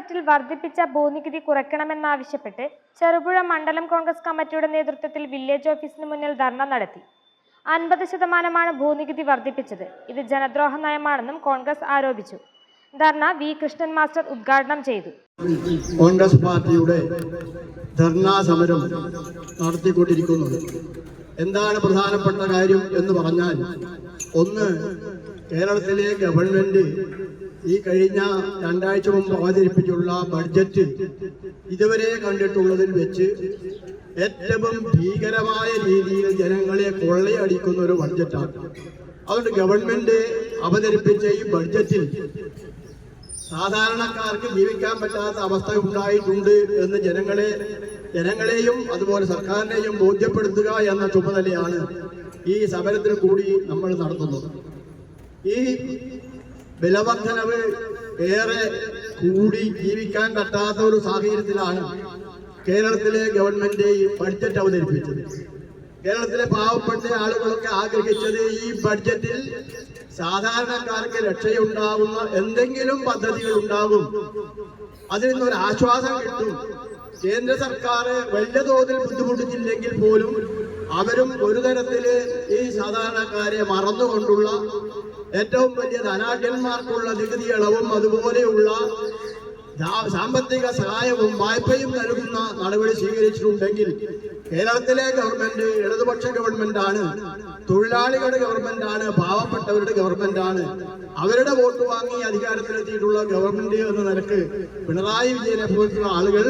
ബജറ്റിൽ വർദ്ധിപ്പിച്ച ഭൂനികുതി കുറയ്ക്കണമെന്നാവശ്യപ്പെട്ട് ചെറുപുഴ മണ്ഡലം കോൺഗ്രസ് കമ്മിറ്റിയുടെ നേതൃത്വത്തിൽ വില്ലേജ് ഓഫീസിന് മുന്നിൽ ധർണ നടത്തി. അൻപത് ശതമാനമാണ് ഭൂനികുതി വർദ്ധിപ്പിച്ചത്. ഇത് ജനദ്രോഹ നയമാണെന്നും കോൺഗ്രസ് ആരോപിച്ചു. ധർണ വി. കൃഷ്ണൻ മാസ്റ്റർ ഉദ്ഘാടനം ചെയ്തു. കോൺഗ്രസ് പാർട്ടിയുടെ ധർണാ സമരം നടത്തിക്കൊണ്ടിരിക്കുന്നത്. എന്താണ് പ്രധാനപ്പെട്ട കാര്യം എന്ന് പറഞ്ഞാൽ ഒന്ന് കേരളത്തിലെ ഗവൺമെന്റ് ഈ കഴിഞ്ഞ രണ്ടാഴ്ച മുമ്പ് അവതരിപ്പിച്ചുള്ള ബഡ്ജറ്റ് ഇതുവരെ കണ്ടിട്ടുള്ളതിൽ വെച്ച് ഏറ്റവും ഭീകരമായ രീതിയിൽ ജനങ്ങളെ കൊള്ളയടിക്കുന്ന ഒരു ബഡ്ജറ്റാണ്. അതുകൊണ്ട് ഗവൺമെന്റ് അവതരിപ്പിച്ച ഈ ബഡ്ജറ്റിൽ സാധാരണക്കാർക്ക് ജീവിക്കാൻ പറ്റാത്ത അവസ്ഥ ഉണ്ടായിട്ടുണ്ട് എന്ന് ജനങ്ങളെ ജനങ്ങളെയും അതുപോലെ സർക്കാരിനെയും ബോധ്യപ്പെടുത്തുക എന്ന ചുമതലയാണ് ഈ സമരത്തിൽ കൂടി നമ്മൾ നടത്തുന്നത്. ഈ വിലവർദ്ധനവ് ഏറെ കൂടി ജീവിക്കാൻ പറ്റാത്ത ഒരു സാഹചര്യത്തിലാണ് കേരളത്തിലെ ഗവൺമെന്റ് ഈ ബഡ്ജറ്റ് അവതരിപ്പിച്ചത്. കേരളത്തിലെ പാവപ്പെട്ട ആളുകളൊക്കെ ആഗ്രഹിച്ചത് ഈ ബഡ്ജറ്റിൽ സാധാരണക്കാർക്ക് രക്ഷയുണ്ടാവുന്ന എന്തെങ്കിലും പദ്ധതികൾ ഉണ്ടാകും. അതിൽ നിന്നൊരു ആശ്വാസം കിട്ടും. കേന്ദ്ര സർക്കാർ വലിയ തോതിൽ ബുദ്ധിമുട്ടിച്ചില്ലെങ്കിൽ പോലും അവരും ഒരു തരത്തിൽ ഈ സാധാരണക്കാരെ മറന്നുകൊണ്ടുള്ള ഏറ്റവും വലിയ ധനാഢ്യന്മാർക്കുള്ള നികുതി ഇളവും അതുപോലെയുള്ള സാമ്പത്തിക സഹായവും വായ്പയും നൽകുന്ന നടപടി സ്വീകരിച്ചിട്ടുണ്ടെങ്കിൽ കേരളത്തിലെ ഗവൺമെന്റ് ഇടതുപക്ഷ ഗവൺമെന്റാണ് തൊഴിലാളികളുടെ ഗവൺമെന്റാണ് പാവപ്പെട്ടവരുടെ ഗവൺമെന്റാണ്. അവരുടെ വോട്ട് വാങ്ങി അധികാരത്തിലെത്തിയിട്ടുള്ള ഗവൺമെന്റ് എന്ന നിലയ്ക്ക് പിണറായി വിജയനെ പോലുള്ള ആളുകൾ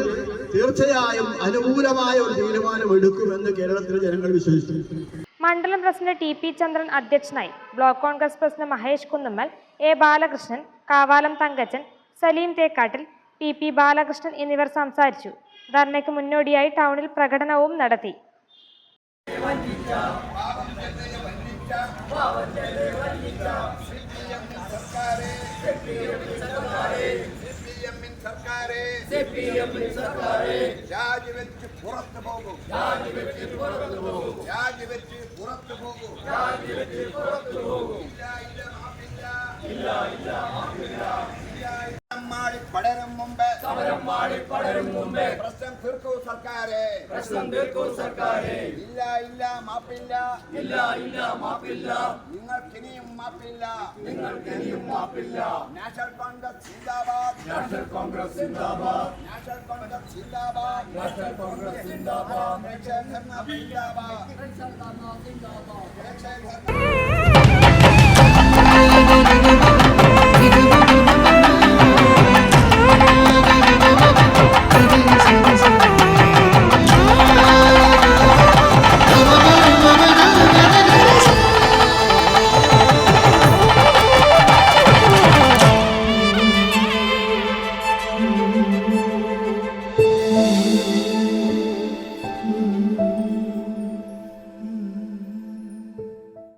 തീർച്ചയായും അനുകൂലമായ ഒരു തീരുമാനം എടുക്കുമെന്ന് കേരളത്തിലെ ജനങ്ങൾ വിശ്വസിച്ചു മണ്ഡലം പ്രസിഡന്റ് ടി പി ചന്ദ്രൻ അധ്യക്ഷനായി block Congress president Mahesh Kunnammal A Balakrishnan Kavalam Thankachan Saleem Thekkattil P P Balakrishnan എന്നിവർ സംസാരിച്ചു. ധർണയ്ക്ക് മുന്നോടിയായി ടൗണിൽ പ്രകടനവും നടത്തി. രാജിവെച്ച് പുറത്തു പോകും. രാജിവെച്ച് പുറത്തു പോകും. ഇല്ല, ഇല്ല, മാപ്പില്ല. നിങ്ങൾക്ക് മാടി പടരും മുമ്പ്. സമരം മാടി പടരും മുമ്പ്. പ്രശ്നം തീർക്കൂ സർക്കാരെ. പ്രശ്നം തീർക്കൂ സർക്കാരെ. ഇല്ല ഇല്ല മാപ്പില്ല. ഇല്ല ഇല്ല മാപ്പില്ല. നിങ്ങൾക്കിനിയും മാപ്പില്ല. നിങ്ങൾക്കിനിയും മാപ്പില്ല. നാഷണൽ കോൺഗ്രസ് സിന്ദാബാദ് നാഷണൽ കോൺഗ്രസ് സിന്ദാബാദ് നാഷണൽ കോൺഗ്രസ് സിന്ദാബാദ് നാഷണൽ കോൺഗ്രസ് സിന്ദാബാദ് സിന്ദാബാദ് സിന്ദാബാദ്